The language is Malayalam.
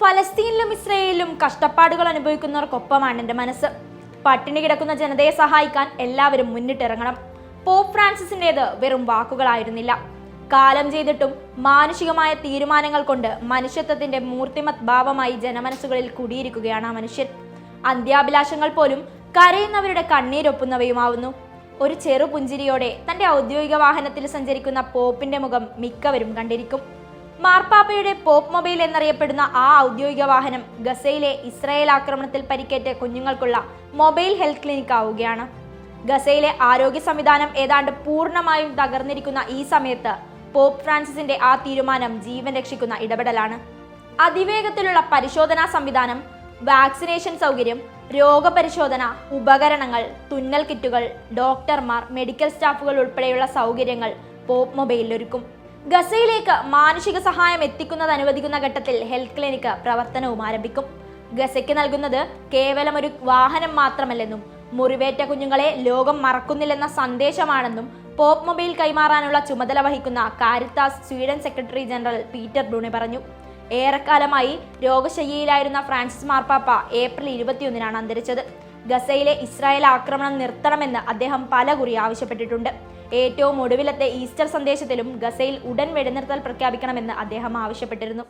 ഫലസ്തീനിലും ഇസ്രയേലിലും കഷ്ടപ്പാടുകൾ അനുഭവിക്കുന്നവർക്കൊപ്പമാണ് എന്റെ മനസ്സ്. പട്ടിണി കിടക്കുന്ന ജനതയെ സഹായിക്കാൻ എല്ലാവരും മുന്നിട്ടിറങ്ങണം. പോപ്പ് ഫ്രാൻസിസിന്റേത് വെറും വാക്കുകളായിരുന്നില്ല. കാലം ചെയ്തിട്ടും മാനുഷികമായ തീരുമാനങ്ങൾ കൊണ്ട് മനുഷ്യത്വത്തിന്റെ മൂർത്തിമത് ഭാവമായി ജനമനസ്സുകളിൽ കുടിയിരിക്കുകയാണ് ആ മനുഷ്യൻ. അന്ത്യാഭിലാഷങ്ങൾ പോലും കരയുന്നവരുടെ കണ്ണീരൊപ്പുന്നവയുമാവുന്നു ഒരു ചെറു പുഞ്ചിരിയോടെ തന്റെ ഔദ്യോഗിക വാഹനത്തിൽ സഞ്ചരിക്കുന്ന പോപ്പിന്റെ മുഖം മിക്കവരും കണ്ടിരിക്കും. മാർപ്പാപ്പയുടെ പോപ്പ് മൊബൈൽ എന്നറിയപ്പെടുന്ന ആ ഔദ്യോഗിക വാഹനം ഗസയിലെ ഇസ്രായേൽ ആക്രമണത്തിൽ പരിക്കേറ്റ കുഞ്ഞുങ്ങൾക്കുള്ള മൊബൈൽ ഹെൽത്ത് ക്ലിനിക് ആവുകയാണ്. ഗസയിലെ ആരോഗ്യ സംവിധാനം ഏതാണ്ട് പൂർണമായും തകർന്നിരിക്കുന്ന ഈ സമയത്ത് പോപ്പ് ഫ്രാൻസിസിന്റെ ആ തീരുമാനം ജീവൻ രക്ഷിക്കുന്ന ഇടപെടലാണ്. അതിവേഗത്തിലുള്ള പരിശോധനാ സംവിധാനം വാക്സിനേഷൻ സൗകര്യം രോഗപരിശോധന ഉപകരണങ്ങൾ തുന്നൽ കിറ്റുകൾ ഡോക്ടർമാർ മെഡിക്കൽ സ്റ്റാഫുകൾ ഉൾപ്പെടെയുള്ള സൗകര്യങ്ങൾ പോപ്പ് മൊബൈലിൽ ഒരുക്കും ഗസയിലേക്ക് മാനുഷിക സഹായം എത്തിക്കുന്നത് അനുവദിക്കുന്ന ഘട്ടത്തിൽ ഹെൽത്ത് ക്ലിനിക്ക് പ്രവർത്തനവും ആരംഭിക്കും. ഗസയ്ക്ക് നൽകുന്നത് കേവലം ഒരു വാഹനം മാത്രമല്ലെന്നും മുറിവേറ്റ കുഞ്ഞുങ്ങളെ ലോകം മറക്കുന്നില്ലെന്ന സന്ദേശമാണെന്നും പോപ്പ് മൊബൈൽ കൈമാറാനുള്ള ചുമതല വഹിക്കുന്ന Caritas Sweden secretary general Peter Bruni പറഞ്ഞു. ഏറെക്കാലമായി രോഗശയ്യയിലായിരുന്ന ഫ്രാൻസിസ് മാർപ്പാപ്പ ഏപ്രിൽ ഇരുപത്തിയൊന്നിനാണ് അന്തരിച്ചത്. ഗസയിലെ ഇസ്രായേൽ ആക്രമണം നിർത്തണമെന്ന് അദ്ദേഹം പലകുറി ആവശ്യപ്പെട്ടിട്ടുണ്ട്. ഏറ്റവും ഒടുവിലത്തെ ഈസ്റ്റർ സന്ദേശത്തിലും ഗസയിൽ ഉടൻ വെടിനിർത്തൽ പ്രഖ്യാപിക്കണമെന്ന് അദ്ദേഹം ആവശ്യപ്പെട്ടിരുന്നു.